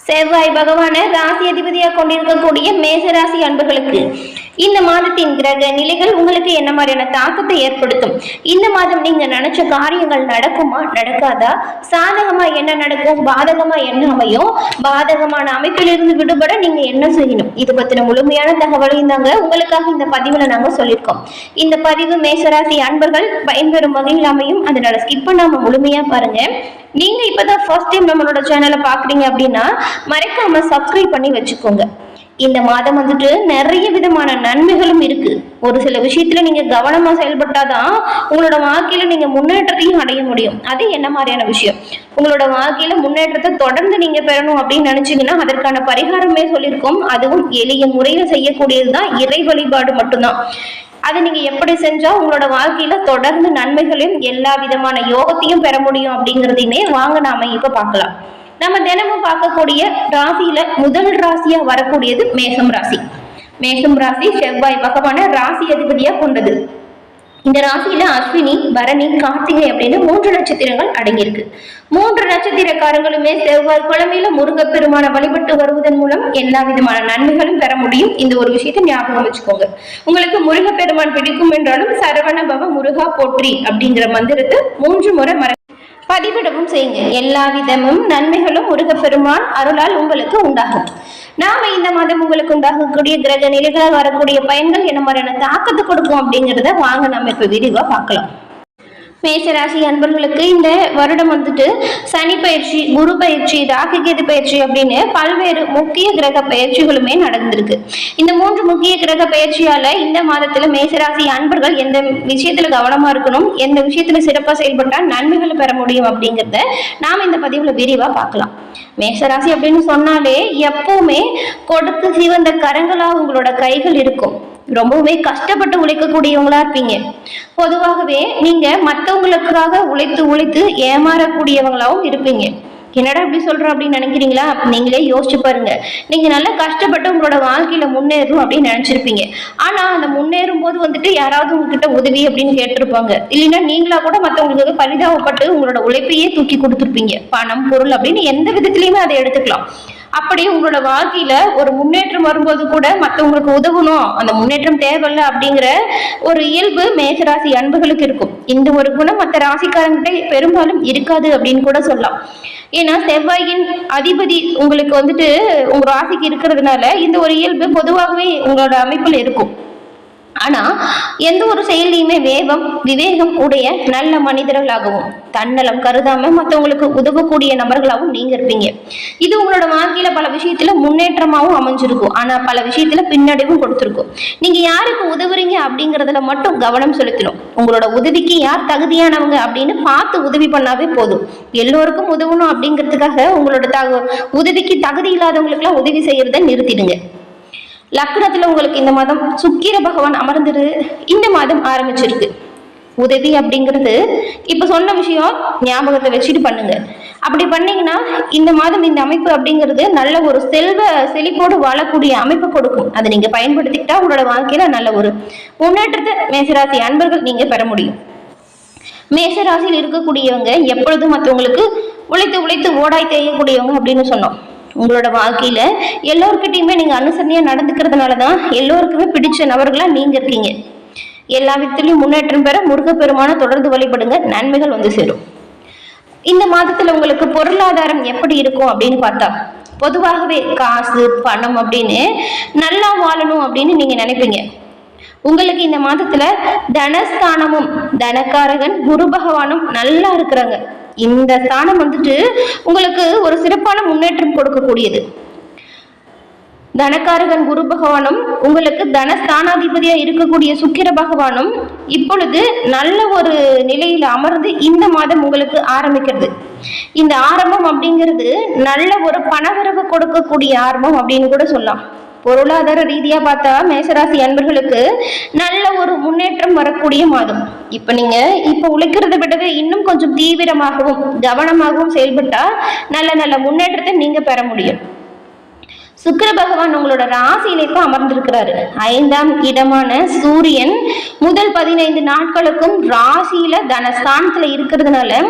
செவ்வாய் பகவான ராசி அதிபதியாக கொண்டிருக்கக்கூடிய மேசராசி அன்பர்களுக்கு இந்த மாதத்தின் கிரக நிலைகள் உங்களுக்கு என்ன மாதிரியான தாக்கத்தை ஏற்படுத்தும்? இந்த மாதம் நீங்க நினைச்ச காரியங்கள் நடக்குமா? நடக்காதா? சாதகமா என்ன நடக்கும்? பாதகமா என்ன அமையும்? பாதகமான அமைப்பிலிருந்து விடுபட நீங்க என்ன செய்யணும்? இது பத்தின முழுமையான தகவலையும் தாங்க உங்களுக்காக இந்த பதிவுல நாங்க சொல்லியிருக்கோம். இந்த பதிவு மேசராசி அன்பர்கள் பயன்பெறும் வகையில் அமையும். அதனால ஸ்கிப் பண்ணாம முழுமையா பாருங்க. நீங்க இப்பதான் ஃபர்ஸ்ட் டைம் நம்மளோட சேனலை பாக்குறீங்க அப்படின்னா மறைக்காம சப்ஸ்கிரைப் பண்ணி வச்சுக்கோங்க. இந்த மாதம் வந்துட்டு நிறைய விதமான நன்மைகளும் இருக்கு. ஒரு சில விஷயத்துல நீங்க கவனமா செயல்பட்டாதான் உங்களோட வாழ்க்கையில நீங்க முன்னேற்றத்தையும் அடைய முடியும். அது என்ன மாதிரியான விஷயம்? உங்களோட வாழ்க்கையில முன்னேற்றத்தை தொடர்ந்து நீங்க பெறணும் அப்படின்னு நினைச்சீங்கன்னா அதற்கான பரிகாரமே சொல்லியிருக்கோம். அதுவும் எளிய முறையில் செய்யக்கூடியதுதான். இறை வழிபாடு மட்டும்தான். அதை நீங்க எப்படி செஞ்சா உங்களோட வாழ்க்கையில தொடர்ந்து நன்மைகளையும் எல்லா விதமான யோகத்தையும் பெற முடியும் அப்படிங்கிறதையுமே வாங்க நாம இப்ப பார்க்கலாம். நம்ம தினமும் பார்க்கக்கூடிய ராசியில முதல் ராசியா வரக்கூடியது மேகம் ராசி. மேகம் ராசி செவ்வாய் பகவான ராசி அதிபதியா கொண்டது. இந்த ராசியில அஸ்வினி பரணி கார்த்திகை அப்படின்னு மூன்று நட்சத்திரங்கள் அடங்கியிருக்கு. மூன்று நட்சத்திரக்காரங்களுமே செவ்வாய் குழமையில முருகப்பெருமான வழிபட்டு வருவதன் மூலம் எல்லா விதமான நன்மைகளும் பெற முடியும். இந்த ஒரு விஷயத்தை ஞாபகம் வச்சுக்கோங்க. உங்களுக்கு முருகப்பெருமான் பிடிக்கும் என்றாலும் சரவண பவ முருகா போற்றி அப்படிங்கிற மந்திரத்தை மூன்று முறை மர பதிவிடவும் செய்யுங்க. எல்லா விதமும் நன்மைகளும் முருகப்பெருமான் அருளால் உங்களுக்கு உண்டாகும். நாம இந்த மாதம் உங்களுக்கு உண்டாகக்கூடிய கிரக நிலைகளால் வரக்கூடிய பயன்கள் என்ன மாதிரியான தாக்கத்தை கொடுக்கும் அப்படிங்கிறத வாங்க நம்ம இப்ப விரிவா பார்க்கலாம். மேசராசி அன்பர்களுக்கு இந்த வருடம் வந்துட்டு சனி பயிற்சி குரு பயிற்சி ராகுகேது பயிற்சி அப்படின்னு பல்வேறு முக்கிய கிரக பயிற்சிகளுமே நடந்திருக்கு. இந்த மூன்று முக்கிய கிரக பயிற்சியால இந்த மாதத்துல மேசராசி அன்பர்கள் எந்த விஷயத்துல கவனமா இருக்கணும் எந்த விஷயத்துல சிறப்பா செயல்பட்டா நன்மைகளை பெற முடியும் அப்படிங்கிறத நாம இந்த பதிவுல விரிவா பார்க்கலாம். மேசராசி அப்படின்னு சொன்னாலே எப்பவுமே கொடுத்து சிவந்த கரங்களா உங்களோட கைகள் இருக்கும். ரொம்பவுமே கஷ்டப்பட்டு உழைக்கக்கூடியவங்களா இருப்பீங்க. பொதுவாகவே நீங்க மற்றவங்களுக்காக உழைத்து உழைத்து ஏமாறக்கூடியவங்களாவும் இருப்பீங்க. என்னடா இப்படி சொல்றோம் அப்படின்னு நினைக்கிறீங்களா? நீங்களே யோசிச்சு பாருங்க. நீங்க நல்லா கஷ்டப்பட்டு உங்களோட வாழ்க்கையில முன்னேறும் அப்படின்னு நினைச்சிருப்பீங்க. ஆனா அந்த முன்னேறும் போது வந்துட்டு யாராவது உங்ககிட்ட உதவி அப்படின்னு கேட்டிருப்பாங்க. இல்லைன்னா நீங்களா கூட மற்றவங்களுக்கு பரிதாபப்பட்டு உங்களோட உழைப்பையே தூக்கி கொடுத்துருப்பீங்க. பணம் பொருள் அப்படின்னு எந்த விதத்துலையுமே அதை எடுத்துக்கலாம். அப்படி உங்களோட வாழ்க்கையில ஒரு முன்னேற்றம் வரும்போது கூட மற்றவங்களுக்கு உதவணும். அந்த முன்னேற்றம் தேவையில்ல அப்படிங்கிற ஒரு இயல்பு மேசராசி அன்புகளுக்கு இருக்கும். இந்த ஒரு குணம் மற்ற ராசிக்காரங்கிட்ட பெரும்பாலும் இருக்காது அப்படின்னு கூட சொல்லலாம். ஏன்னா செவ்வாயின் அதிபதி உங்களுக்கு வந்துட்டு உங்க ராசிக்கு இருக்கிறதுனால இந்த ஒரு இயல்பு பொதுவாகவே உங்களோட அமைப்பில் இருக்கும். ஆனா எந்த ஒரு செயலையுமே வேகம் விவேகம் உடைய நல்ல மனிதர்களாகவும் தன்னலம் கருதாம மற்றவங்களுக்கு உதவக்கூடிய நபர்களாகவும் நீங்க இருப்பீங்க. இது உங்களோட வாழ்க்கையில பல விஷயத்துல முன்னேற்றமாகவும் அமைஞ்சிருக்கும். ஆனா பல விஷயத்துல பின்னடைவும் கொடுத்துருக்கும். நீங்க யாருக்கு உதவுறீங்க அப்படிங்கறதுல மட்டும் கவனம் செலுத்தணும். உங்களோட உதவிக்கு யார் தகுதியானவங்க அப்படின்னு பார்த்து உதவி பண்ணாவே போதும். எல்லோருக்கும் உதவணும் அப்படிங்கிறதுக்காக உங்களோட தகு உதவிக்கு தகுதி இல்லாதவங்களுக்குலாம் உதவி செய்யறதை நிறுத்திடுங்க. லக்னத்துல உங்களுக்கு இந்த மாதம் சுக்கிர பகவான் அமர்ந்துரு. இந்த மாதம் ஆரம்பிச்சிருக்கு. உதவி அப்படிங்கிறது இப்ப சொன்ன விஷயம் ஞாபகத்தை வச்சுட்டு பண்ணுங்க. அப்படி பண்ணீங்கன்னா இந்த மாதம் இந்த அமைப்பு அப்படிங்கிறது நல்ல ஒரு செல்வ செழிப்போடு வாழக்கூடிய அமைப்பு கொடுக்கும். அதை நீங்க பயன்படுத்திக்கிட்டா உங்களோட வாழ்க்கையில நல்ல ஒரு முன்னேற்றத்தை மேசராசி அன்பர்கள் நீங்க பெற முடியும். மேசராசியில் இருக்கக்கூடியவங்க எப்பொழுதும் மற்றவங்களுக்கு உழைத்து உழைத்து ஓடாய் தேயக்கூடியவங்க அப்படின்னு சொன்னோம். உங்களோட வாழ்க்கையில எல்லோருக்கிட்டையுமே நீங்க அனுசரணையா நடந்துக்கிறதுனால தான் எல்லோருக்குமே பிடிச்ச நபர்களா நீங்க இருக்கீங்க. எல்லா விதத்திலையும் முன்னேற்றம் பெற முருகப்பெருமான தொடர்ந்து வழிபடுங்க நன்மைகள் வந்து சேரும். இந்த மாதத்துல உங்களுக்கு பொருளாதாரம் எப்படி இருக்கும் அப்படின்னு பார்த்தா பொதுவாகவே காசு பணம் அப்படின்னு நல்லா வாழணும் அப்படின்னு நீங்க நினைப்பீங்க. உங்களுக்கு இந்த மாதத்துல தனஸ்தானமும் தனக்காரகன் குரு பகவானும் நல்லா இருக்கிறாங்க. இந்த ஸ்தானம் வந்துட்டு உங்களுக்கு ஒரு சிறப்பான முன்னேற்றம் கொடுக்கக்கூடியது. தனக்காரகன் குரு பகவானும் உங்களுக்கு தனஸ்தானாதிபதியா இருக்கக்கூடிய சுக்கிர பகவானும் இப்பொழுது நல்ல ஒரு நிலையில அமர்ந்து இந்த மாதம் உங்களுக்கு ஆரம்பிக்கிறது. இந்த ஆரம்பம் அப்படிங்கிறது நல்ல ஒரு பணவரவு கொடுக்கக்கூடிய ஆரம்பம் அப்படின்னு கூட சொல்லலாம். பொருளாதார ரீதியா பார்த்தா மேசராசி அன்பர்களுக்கு நல்ல ஒரு முன்னேற்றம் வரக்கூடிய மாதம். இப்ப நீங்க இப்ப உழைக்கிறத விடவே இன்னும் கொஞ்சம் தீவிரமாகவும் கவனமாகவும் செயல்பட்டா நல்ல நல்ல முன்னேற்றத்தை நீங்க பெற முடியும். சுக்கர பகவான் உங்களோட ராசியிலே இப்ப அமர்ந்திருக்கிறாரு. ஐந்தாம் இடமான சூரியன் முதல் பதினைந்து நாட்களுக்கும் ராசியில தனஸ்தானத்துல இருக்கிறதுனால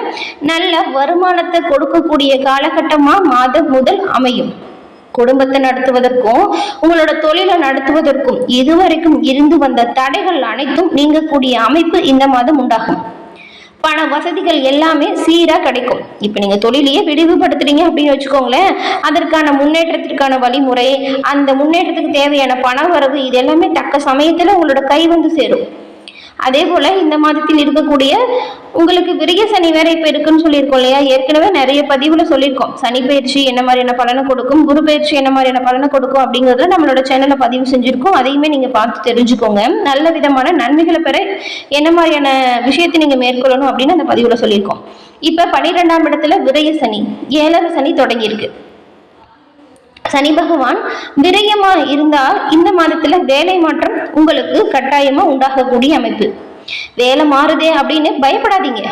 நல்ல வருமானத்தை கொடுக்கக்கூடிய காலகட்டமா மாதம் முதல் அமையும். குடும்பத்தை நடத்துவதற்கும் உங்களோட தொழிலை நடத்துவதற்கும் இதுவரைக்கும் இருந்து வந்த தடைகள் அனைத்தும் நீங்கக்கூடிய அமைப்பு இந்த மாதம் உண்டாகும். பண வசதிகள் எல்லாமே சீரா கிடைக்கும். இப்போ நீங்க தொழிலையே விரிவுபடுத்துறீங்க அப்படின்னு வச்சுக்கோங்களேன். அதற்கான முன்னேற்றத்திற்கான வழிமுறை அந்த முன்னேற்றத்துக்கு தேவையான பண வரவு இது எல்லாமே தக்க சமயத்துல உங்களோட கை வந்து சேரும். அதே போல இந்த மாதத்தில் இருக்கக்கூடிய உங்களுக்கு விரிய சனி வேற இப்ப இருக்குன்னு சொல்லியிருக்கோம் இல்லையா? ஏற்கனவே நிறைய பதிவுல சொல்லியிருக்கோம். சனி பயிற்சி என்ன மாதிரியான பலனை கொடுக்கும் குரு பயிற்சி என்ன மாதிரியான பலனை கொடுக்கும் அப்படிங்கறத நம்மளோட சேனல்ல பதிவு செஞ்சிருக்கோம். அதையுமே நீங்க பார்த்து தெரிஞ்சுக்கோங்க. நல்ல விதமான நன்மைகளை பெற என்ன மாதிரியான விஷயத்தை நீங்க மேற்கொள்ளணும் அப்படின்னு அந்த பதிவுல சொல்லியிருக்கோம். இப்ப பனிரெண்டாம் இடத்துல விரய சனி ஏழரை சனி தொடங்கியிருக்கு. சனி பகவான் விரயமா இருந்தால் இந்த மாதத்துல வேலை மாற்றம் உங்களுக்கு கட்டாயமா உண்டாகக்கூடிய அமைப்பு. வேலை மாறுதே அப்படின்னு பயப்படாதீங்க.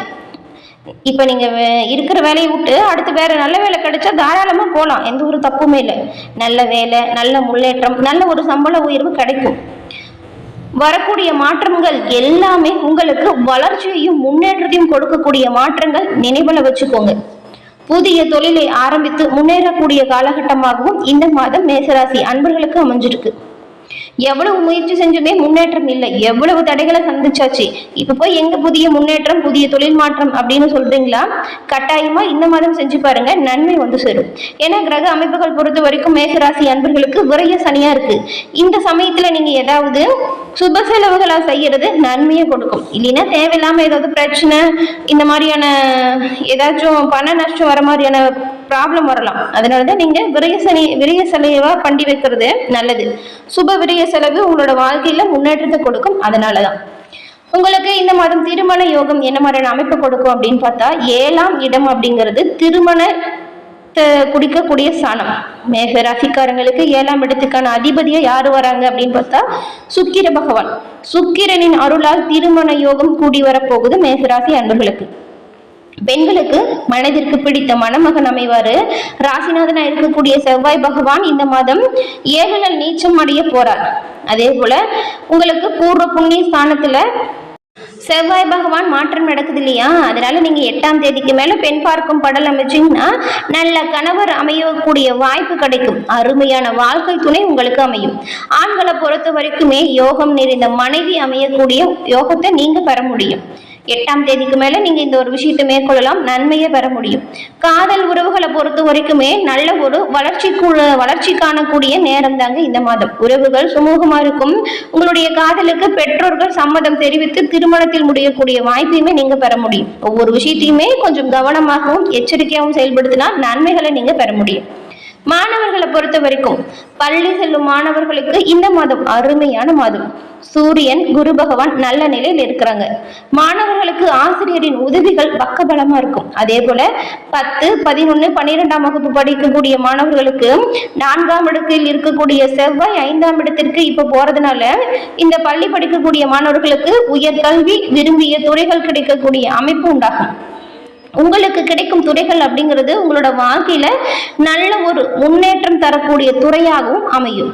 இப்ப நீங்க வே- இருக்கிற வேலையை விட்டு அடுத்து வேற நல்ல வேலை கிடைச்சா தாராளமா போகலாம் எந்த ஒரு தப்புமே இல்லை. நல்ல வேலை நல்ல முன்னேற்றம் நல்ல ஒரு சம்பள உயர்வு கிடைக்கும். வரக்கூடிய மாற்றங்கள் எல்லாமே உங்களுக்கு வளர்ச்சியையும் முன்னேற்றத்தையும் கொடுக்கக்கூடிய மாற்றங்கள் நினைவுல வச்சுக்கோங்க. புதிய தொழிலை ஆரம்பித்து முன்னேறக்கூடிய காலகட்டமாகவும் இந்த மாதம் மேசராசி அன்பர்களுக்கு அமைஞ்சிருக்கு. எவ்வளவு முயற்சி செஞ்சுமே முன்னேற்றம் இல்லை. எவ்வளவு தடைகளை சந்திச்சாச்சு. இப்ப போய் எங்க புதிய முன்னேற்றம் புதிய தொழில் மாற்றம் அப்படின்னு சொல்றீங்களா? கட்டாயமா இந்த மாதம் செஞ்சு பாருங்க. நன்மை வந்து சேரும். ஏன்னா கிரக அமைப்புகள் பொறுத்த வரைக்கும் மேசராசி அன்பர்களுக்கு விரைய சனியா இருக்கு. இந்த சமயத்துல நீங்க ஏதாவது சுப செலவுகளா செய்யறது நன்மையை கொடுக்கும். இல்லைன்னா தேவையில்லாம ஏதாவது பிரச்சனை இந்த மாதிரியான ஏதாச்சும் பண நஷ்டம் வர மாதிரியான ப்ராப்ளம் வரலாம். அதனாலதான் நீங்க விரைய சனி விரைய செலவா பண்ணி வைக்கிறது நல்லது. சுப விரைய செலவு உங்களோட வாழ்க்கையில முன்னேற்றத்தை கொடுக்கும். அதனாலதான். உங்களுக்கு இந்த மாதம் திருமண யோகம் என்ன மாதிரியான அமைப்பு கொடுக்கும் அப்படின்னு பார்த்தா ஏழாம் இடம் அப்படிங்கிறது திருமண குடிக்கக்கூடிய சாணம் மேக ராசிக்காரங்களுக்கு ஏழாம் இடத்துக்கான அதிபதியா யாரு வராங்க அப்படின்னு பார்த்தா சுக்கிர பகவான். சுக்கிரனின் அருளால் திருமண யோகம் கூடி வரப்போகுது மேகராசி அன்பர்களுக்கு. பெண்களுக்கு மனதிற்கு பிடித்த மணமகன் அமைவாரு. ராசிநாதனா இருக்கக்கூடிய செவ்வாய் பகவான் இந்த மாதம் ஏழுநல் நீச்சம் அடைய போறார். அதே போல உங்களுக்கு பூர்வ புண்ணிய ஸ்தானத்துல செவ்வாய் பகவான் மாற்றம் நடக்குது இல்லையா? அதனால நீங்க எட்டாம் தேதிக்கு மேல பெண் பார்க்கும் படல் அமைச்சிங்கன்னா நல்ல கணவர் அமையக்கூடிய வாய்ப்பு கிடைக்கும். அருமையான வாழ்க்கை துணை உங்களுக்கு அமையும். ஆண்களை பொறுத்த வரைக்குமே யோகம் நிறைந்த மனைவி அமையக்கூடிய யோகத்தை நீங்க பெற முடியும். எட்டாம் தேதிக்கு மேல நீங்க இந்த ஒரு விஷயத்தை மேற்கொள்ளலாம் நன்மையை பெற முடியும். காதல் உறவுகளை பொறுத்த வரைக்குமே நல்ல ஒரு வளர்ச்சிக்கு வளர்ச்சி காணக்கூடிய நேரம் தாங்க இந்த மாதம். உறவுகள் சுமூகமா இருக்கும். உங்களுடைய காதலுக்கு பெற்றோர்கள் சம்மதம் தெரிவித்து திருமணத்தில் முடியக்கூடிய வாய்ப்பையுமே நீங்க பெற முடியும். ஒவ்வொரு விஷயத்தையுமே கொஞ்சம் கவனமாகவும் எச்சரிக்கையாகவும் செயல்படுத்தினா நன்மைகளை நீங்க பெற முடியும். மாணவர்களை பொறுத்த வரைக்கும் பள்ளி செல்லும் மாணவர்களுக்கு இந்த மாதம் அருமையான மாதம். சூரியன் குரு பகவான் நல்ல நிலையில் இருக்கிறாங்க. மாணவர்களுக்கு ஆசிரியரின் உதவிகள் பக்கபலமா இருக்கும். அதே போல பத்து பதினொன்னு பன்னிரெண்டாம் வகுப்பு படிக்கக்கூடிய மாணவர்களுக்கு நான்காம் இடத்தில் இருக்கக்கூடிய செவ்வாய் ஐந்தாம் இடத்திற்கு இப்ப போறதுனால இந்த பள்ளி படிக்கக்கூடிய மாணவர்களுக்கு உயர்கல்வி விரும்பிய துறைகள் கிடைக்கக்கூடிய அமைப்பு உண்டாகும். உங்களுக்கு கிடைக்கும் துறைகள் அப்படிங்கிறது உங்களோட வாழ்க்கையில நல்ல ஒரு முன்னேற்றம் தரக்கூடிய துறையாகவும் அமையும்.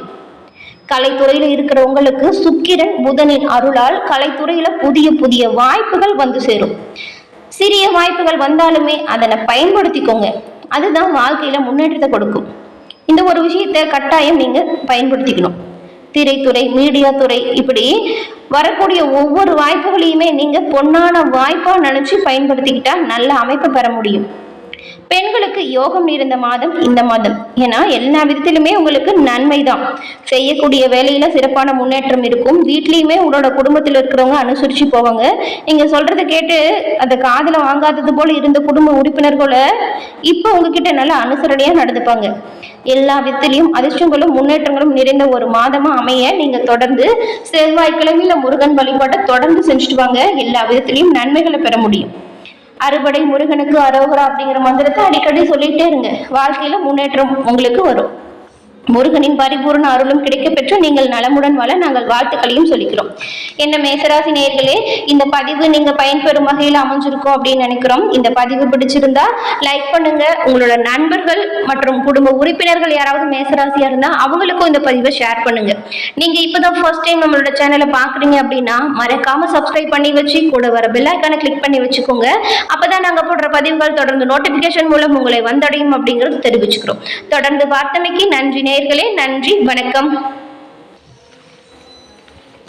கலைத்துறையில இருக்கிற உங்களுக்கு சுக்கிரன் புதனின் அருளால் கலைத்துறையில புதிய புதிய வாய்ப்புகள் வந்து சேரும். சிறிய வாய்ப்புகள் வந்தாலுமே அதனை பயன்படுத்திக்கோங்க. அதுதான் வாழ்க்கையில முன்னேற்றத்தை கொடுக்கும். இந்த ஒரு விஷயத்தை கட்டாயம் நீங்க பயன்படுத்திக்கணும். திரைத்துறை மீடியா துறை இப்படி வரக்கூடிய ஒவ்வொரு வாய்ப்புகளையுமே நீங்க பொன்னான வாய்ப்பா நினைச்சு பயன்படுத்திக்கிட்டா நல்ல அமைப்பு பெற முடியும். பெண்களுக்கு யோகம் இருந்த மாதம் இந்த மாதம். ஏன்னா எல்லா விதத்திலுமே உங்களுக்கு நன்மை தான் செய்யக்கூடிய வேலையில சிறப்பான முன்னேற்றம் இருக்கும். வீட்லயுமே உங்களோட குடும்பத்தில் இருக்கிறவங்க அனுசரிச்சு போவாங்க. நீங்க சொல்றதை கேட்டு அந்த காதல வாங்காதது போல இருந்த குடும்ப உறுப்பினர்கள இப்போ உங்ககிட்ட நல்லா அனுசரணையா நடந்துப்பாங்க. எல்லா விதத்திலையும் அதிர்ஷ்டங்களும் முன்னேற்றங்களும் நிறைந்த ஒரு மாதமா அமைய நீங்க தொடர்ந்து செவ்வாய்க்கிழமையில முருகன் வழிபாட்டை தொடர்ந்து செஞ்சுட்டு வாங்க. எல்லா விதத்திலையும் நன்மைகளை பெற முடியும். அறுபடை முருகனுக்கு அரோகரா அப்படிங்கிற மந்திரத்தை அடிக்கடி சொல்லிட்டே இருங்க. வாழ்க்கையில் முன்னேற்றம் உங்களுக்கு வரும். முருகனின் பரிபூர்ண அருளும் கிடைக்கப்பெற்று நீங்கள் நலமுடன் வாழ நாங்கள் வாழ்த்துக்களையும் சொல்லிக்கிறோம். என்ன மேசராசி நேர்களே இந்த பதிவு நீங்க பயன்பெறும் வகையில் அமைஞ்சிருக்கும் அப்படின்னு நினைக்கிறோம். இந்த பதிவு பிடிச்சிருந்தா லைக் பண்ணுங்க. உங்களோட நண்பர்கள் மற்றும் குடும்ப உறுப்பினர்கள் யாராவது மேசராசியா இருந்தா அவங்களுக்கும் இந்த பதிவை ஷேர் பண்ணுங்க. நீங்க இப்பதான் ஃபர்ஸ்ட் டைம் நம்மளோட சேனலை பாக்குறீங்க அப்படின்னா மறக்காம சப்ஸ்கிரைப் பண்ணி வச்சு கூட வர பெல் ஐக்கானை கிளிக் பண்ணி வச்சுக்கோங்க. அப்பதான் நாங்க போடுற பதிவுகள் தொடர்ந்து நோட்டிபிகேஷன் மூலம் உங்களை வந்தடையும் அப்படிங்கிறது தெரிவிச்சுக்கிறோம். தொடர்ந்து வார்த்தமைக்கு நன்றி நேர்களே நன்றி வணக்கம்.